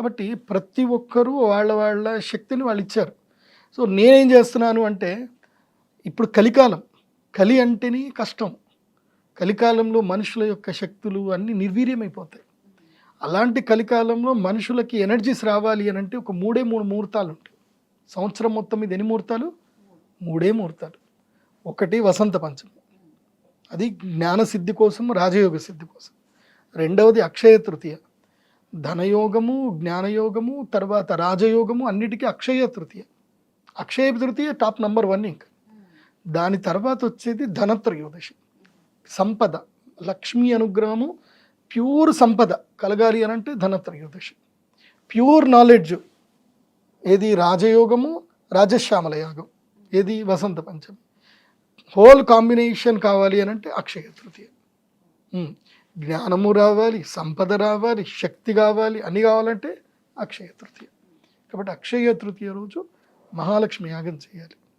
కాబట్టి ప్రతి ఒక్కరూ వాళ్ళ వాళ్ళ శక్తిని వాళ్ళు ఇచ్చారు. సో నేనేం చేస్తున్నాను అంటే ఇప్పుడు కలికాలం. కలి అంటేనే కష్టం. కలికాలంలో మనుషుల యొక్క శక్తులు అన్నీ నిర్వీర్యమైపోతాయి. అలాంటి కలికాలంలో మనుషులకి ఎనర్జీస్ రావాలి అని అంటే ఒక మూడే మూడు ముహూర్తాలు ఉంటాయి. సంవత్సరం మొత్తం మీద ఎన్ని ముహూర్తాలు? మూడే ముహూర్తాలు. ఒకటి వసంత పంచమి. అది జ్ఞాన సిద్ధి కోసం రాజయోగ సిద్ధి కోసం. రెండవది అక్షయ తృతీయ. ధనయోగము జ్ఞానయోగము తర్వాత రాజయోగము అన్నిటికీ Akshaya Tritiya. Akshaya Tritiya top number one ఇంకా. దాని తర్వాత వచ్చేది ధనత్రయోదశి. సంపద లక్ష్మీ అనుగ్రహము ప్యూర్ సంపద కలగాలి అని అంటే ధనత్రయోదశి. ప్యూర్ నాలెడ్జ్ ఏది రాజయోగము రాజశ్యామల యాగం. ఏది వసంత పంచమి. హోల్ కాంబినేషన్ కావాలి అని అంటే అక్షయ తృతీయ. జ్ఞానము రావాలి సంపద రావాలి శక్తి కావాలి అని కావాలంటే అక్షయ తృతీయ. కాబట్టి అక్షయ తృతీయ రోజు మహాలక్ష్మి యాగం చేయాలి.